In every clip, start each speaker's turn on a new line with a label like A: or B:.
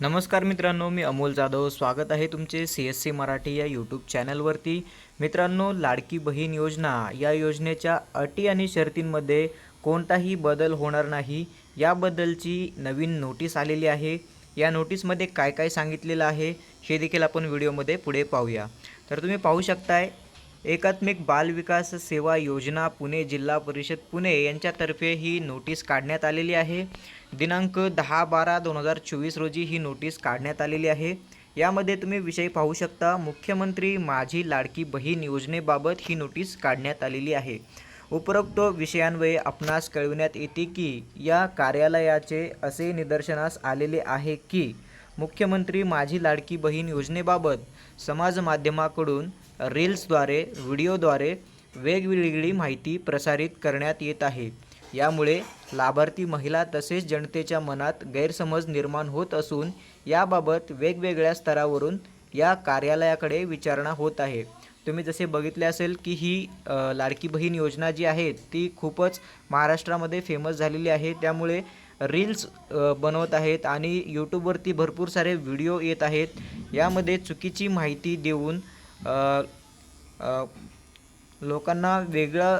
A: नमस्कार मित्रांनो मी अमोल जाधव. स्वागत आहे तुमचे सी एस सी मराठी या यूट्यूब चॅनलवरती. मित्रांनो लाडकी बहीण योजना. या योजनेच्या अटी आणि शर्तींमध्ये कोणताही बदल होणार नाही. याबद्दलची नवीन नोटीस आलेली आहे. या नोटीसमध्ये काय काय सांगितलेलं आहे हे देखील आपण व्हिडिओमध्ये पुढे पाहूया. तर तुम्ही पाहू शकताय एकात्मिक बाल विकास सेवा योजना पुणे जिल्हा परिषद पुणे यांच्यातर्फे ही नोटीस काढण्यात आलेली आहे. दिनांक दहा बारा दोन हजार चोवीस रोजी ही नोटीस काढण्यात आलेली आहे. यामध्ये तुम्ही विषय पाहू शकता मुख्यमंत्री माझी लाडकी बहीण योजनेबाबत ही नोटीस काढण्यात आलेली आहे. उपरोक्त विषयांवये आपणास कळविण्यात येते की या कार्यालयाचे असे निदर्शनास आलेले आहे की मुख्यमंत्री माझी लाडकी बहीण योजनेबाबत समाज माध्यमाकडून रील्सद्वारे व्हिडिओद्वारे वेगवेगळी माहिती प्रसारित करण्यात येत आहे. यामुळे लाभार्थी महिला तसेच जनतेच्या मनात गैरसमज निर्माण होत असून याबाबत वेगवेगळ्या स्तरावरून या कार्यालयाकडे विचारणा होत आहे. तुम्ही जसे बघितले असेल की ही लाडकी बहीण योजना जी आहे ती खूपच महाराष्ट्रामध्ये फेमस झालेली आहे. त्यामुळे रील्स बनवत आहेत आणि यूट्यूबवरती भरपूर सारे व्हिडिओ येत आहेत. यामध्ये चुकीची माहिती देऊन लोकांना वेगळा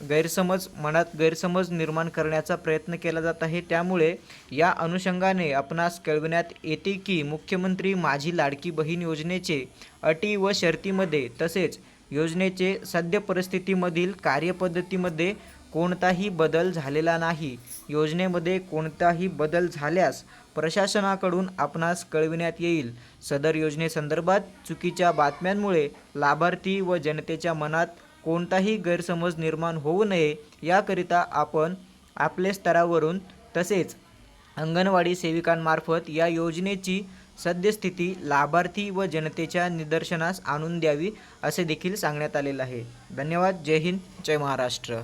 A: गैरसमज मनात गैरसमज निर्माण करण्याचा प्रयत्न केला जात आहे. त्यामुळे या अनुषंगाने आपणास कळविण्यात येते की मुख्यमंत्री माझी लाडकी बहीण योजनेचे अटी व शर्तीमध्ये तसेच योजनेचे सद्य परिस्थितीमधील कार्यपद्धतीमध्ये कोणताही बदल झालेला नाही. योजनेमध्ये कोणताही बदल झाल्यास प्रशासनाकडून आपणास कळविण्यात येईल. सदर योजनेसंदर्भात चुकीच्या बातम्यांमुळे लाभार्थी व जनतेच्या मनात कोणताही गैरसमज निर्माण होऊ नये याकरिता आपण आपल्या स्तरावरून तसेच अंगणवाडी सेविकांमार्फत या योजनेची सद्यस्थिती लाभार्थी व जनतेच्या निदर्शनास आणून द्यावी असे देखील सांगण्यात आलेलं आहे. धन्यवाद. जय हिंद. जय महाराष्ट्र.